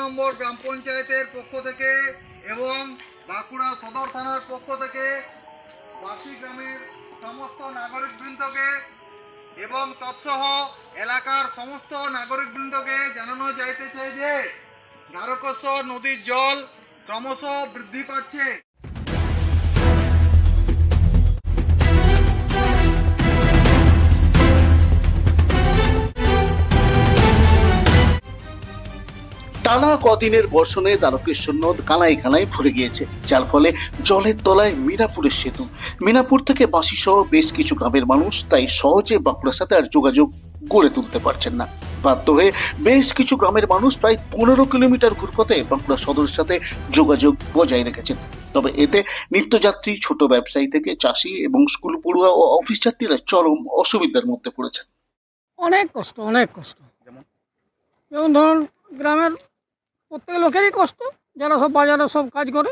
নম্বর গ্রাম পঞ্চায়েতের পক্ষ থেকে এবং বাঁকুড়া সদর থানার পক্ষ থেকে বাসি গ্রামের সমস্ত নাগরিকবৃন্দকে এবং তৎসহ এলাকার সমস্ত নাগরিকবৃন্দকে জানানো যাইতে চাই যে দ্বারকেশ্বর নদীর জল ক্রমশ বৃদ্ধি পাচ্ছে। টানা কদিনের বর্ষণে দ্বারকেশ্বর নদ কানায় কানায় ভরে গিয়েছে, যার ফলে জলের তলায় মিনাপুরের সেতু। মিনাপুর থেকে বাঁশি সহ বেশ কিছু গ্রামের মানুষ তাই সহজে বাঁকুড়ার সাথে আর যোগাযোগ গড়ে তুলতে পারছেন না। বাধ্য হয়ে বেশ কিছু গ্রামের মানুষ প্রায় পনেরো কিলোমিটার ঘুরপথে বাঁকুড়া সদরের সাথে যোগাযোগ বজায় রেখেছেন। তবে এতে নিত্যযাত্রী, ছোট ব্যবসায়ী থেকে চাষি এবং স্কুল পড়ুয়া ও অফিস যাত্রীরা চরম অসুবিধার মধ্যে পড়েছেন। অনেক কষ্ট অনেক কষ্ট। যেমন? ধরুন, গ্রামের প্রত্যেক লোকেরই কষ্ট যারা সব বাজারে সব কাজ করে।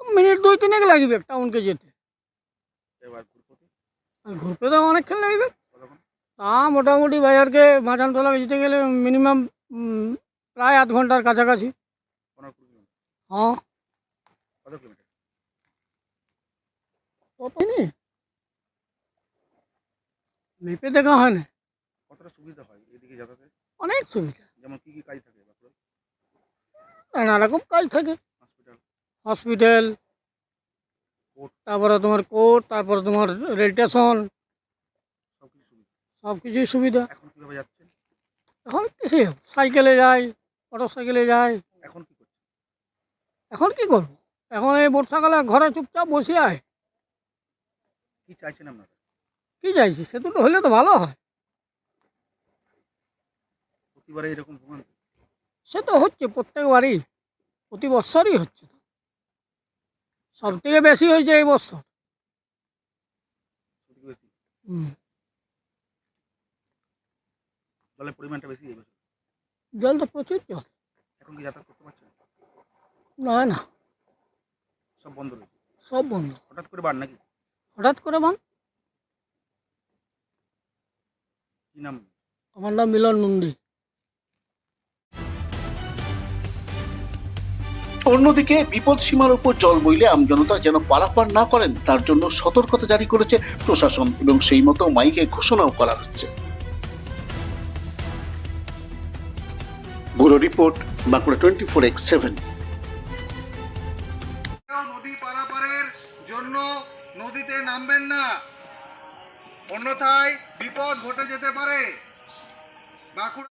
মিনিট দুই তিনেক লাগবে টাউনকে যেতে। আর ঘুরতে তো অনেকক্ষণ লাগবে তা মোটামুটি বাজারকে মাঝানতলা যেতে গেলে মিনিমাম প্রায় আধ ঘণ্টার কাছাকাছি। হ্যাঁ। মেপে দেখা হয় না। কতটা সুবিধা হয় এদিকে যাতায়াতে? অনেক সুবিধা। যেমন কি কি কাজ থাকে নানা রকম কাজ থাকে। হসপিটাল হসপিটাল তারপরে তোমার কোর্ট তারপরে তোমার রেল স্টেশন সব কিছুই সুবিধা। এখন কীভাবে যাচ্ছেন এখন সাইকেলে যাই মোটর সাইকেলে যাই এখন কি করছেন এখন কি করব? এখন এই বর্ষাকালে ঘরে চুপচাপ বসে আয়। কি চাইছেন আপনারা? কি চাইছি? সে দুটো হলে তো ভালো হয়। প্রতিবারে এরকম ভোগান্তি সে তো হচ্ছে প্রত্যেকবারই। প্রতি বছরই হচ্ছে সব থেকে বেশি হয়েছে এই বছর। জলের পরিমাণটা বেশি জল তো প্রচুর জল। এখন কি যাতায়াত করতে পারছেন? না না। সব বন্ধ রয়েছে সব বন্ধ। হঠাৎ করে বার নাকি? হঠাৎ করে বান কি নাম? আমার নাম মিলন নন্দী অন্যদিকে বিপদ সীমার উপর জল বইলে আমজনতা যেন পারাপার না করেন, তার জন্য সতর্কতা জারি করেছে প্রশাসন এবং সেই মতো মাইকে ঘোষণাও করা হচ্ছে। Bureau report, Bankura twenty four x seven. নদী পারাপারের জন্য নদীতে নামবেন না। অন্যথায় বিপদ ঘটে যেতে পারে। বাঁকুড়া